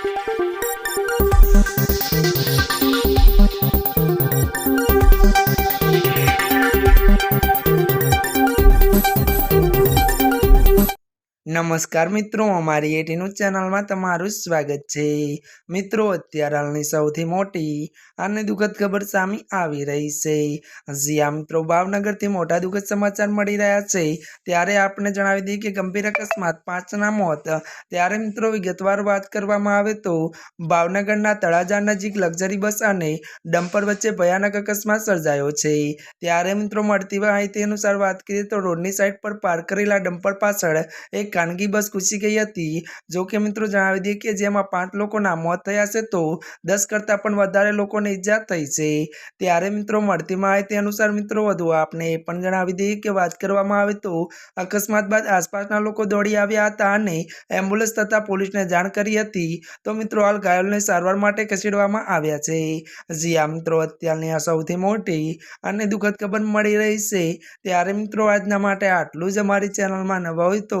Thank you. નમસ્કાર મિત્રો, અમારી એટીનું ચેનલમાં તમારું સ્વાગત છે. મિત્રો, અત્યારે હાલની સૌથી મોટી અને દુઃખદ ખબર સામે આવી રહી છે. જ્યાં મિત્રો ભાવનગરથી મોટા દુઃખદ સમાચાર મળી રહ્યા છે. ત્યારે આપણે જણાવી દઈએ કે ગંભીર અકસ્માત પાંચના મોત. ત્યારે મિત્રો, વિગતવાર વાત કરવામાં આવે તો ભાવનગરના તળાજા નજીક લક્ઝરી બસ અને ડમ્પર વચ્ચે ભયાનક અકસ્માત સર્જાયો છે. ત્યારે મિત્રો મળતી માહિતી અનુસાર વાત કરીએ તો રોડની સાઈડ પર પાર્ક કરેલા ડમ્પર પાછળ એક ખાનગી બસ ઘૂસી ગઈ હતી. જો કે મિત્રો જણાવી દઈએ કે જેમાં પાંચ લોકોના મોત થયા છે તો દસ કરતાં પણ વધારે લોકોને ઈજા થઈ છે. ત્યારે મિત્રો મળતી માહિતી અનુસાર મિત્રો વધુ આપને એ પણ જણાવી દઈએ કે વાત કરવામાં આવે તો અકસ્માત બાદ આસપાસના લોકો દોડી આવ્યા હતા અને એમ્બ્યુલન્સ તથા પોલીસને જાણ કરી હતી. તો મિત્રો હાલ ઘાયલને સારવાર માટે ખસેડવામાં આવ્યા છે. જી આ મિત્રો, અત્યારની આ સૌથી મોટી અને દુઃખદ ખબર મળી રહી છે. ત્યારે મિત્રો આજના માટે આટલું જ. અમારી ચેનલમાં નવા હોય તો